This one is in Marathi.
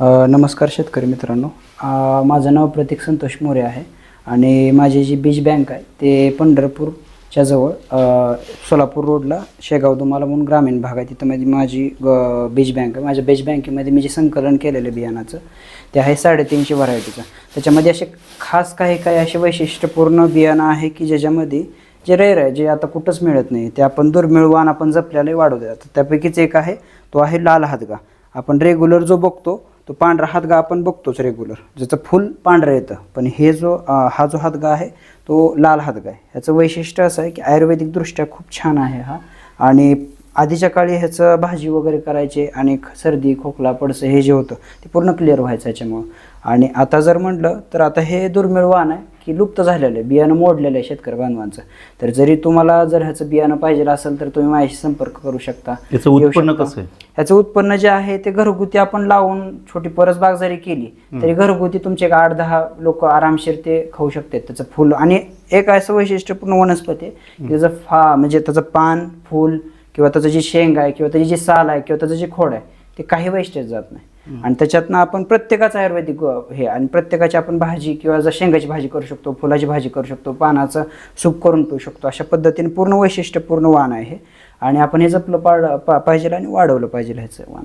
नमस्कार शेतकरी मित्रांनो. माझं नाव प्रतीक संतोष मोरे आहे आणि माझी जी बीज बँक आहे ते पंढरपूरच्या जवळ सोलापूर रोडला शेगाव दुमाला म्हणून ग्रामीण भाग आहे. तिथं माझी माझी ग- बीज बँक आहे. माझ्या बीज बँकेमध्ये मी जे संकलन केलेलं बियाणाचं ते आहे साडेतीनशे व्हरायटीचं. त्याच्यामध्ये असे खास काही काही असे वैशिष्ट्यपूर्ण बियाणं आहे की ज्याच्यामध्ये जे रेर आहे जे आता कुठंच मिळत नाही ते आपण दुर्मिळ वाण आपण जपल्याला वाढवतो जातं त्यापैकीच एक आहे तो आहे लाल हातगा. आपण रेग्युलर जो बघतो तो पांढरा हातगा आपण बघतोच रेग्युलर ज्याचं फुल पांढरं येतं. पण हे जो हा जो हातगा आहे तो लाल हातगा आहे. ह्याचं वैशिष्ट्य असं आहे की आयुर्वेदिकदृष्ट्या खूप छान आहे हा. आणि आधीच्या काळी ह्याचं भाजी वगैरे करायचे आणि सर्दी खोकला पडसं हे जे होतं ते पूर्ण क्लिअर व्हायचं याच्यामुळं आणि आता जर म्हटलं तर आता हे दुर्मिळ वाण आहे. की लुप्त झालेलं आहे बियाणं मोडलेलं आहे शेतकरी बांधवांचं. तर जरी तुम्हाला जर ह्याचं बियाणं पाहिजे असेल तर तुम्ही माझ्याशी संपर्क करू शकता. याचं उत्पन्न. कसं? ह्याचं उत्पन्न जे आहे ते घरगुती आपण लावून छोटी परसबाग जरी केली तरी घरगुती तुमचे एक आठ दहा लोक आरामशीर ते खाऊ शकतात. त्याचं फुल आणि एक असं वैशिष्ट्यपूर्ण वनस्पती आहे त्याचं फा म्हणजे त्याचं पान फुल किंवा त्याचं जे शेंग आहे किंवा त्याची जी साल आहे किंवा त्याचं जे खोड आहे ते काही वेस्टेज जात नाही. आणि त्याच्यातनं आपण प्रत्येकाचं आयुर्वेदिक हे आणि प्रत्येकाची आपण भाजी किंवा जर शेंगाची भाजी करू शकतो फुलाची भाजी करू शकतो पानाचं सूप करून पिऊ शकतो अशा पद्धतीने पूर्ण वैशिष्ट्यपूर्ण वाण आहे आणि आपण हे जपलं पाड पा- पाहिजे आणि वाढवलं पाहिजे ह्याचं वाण.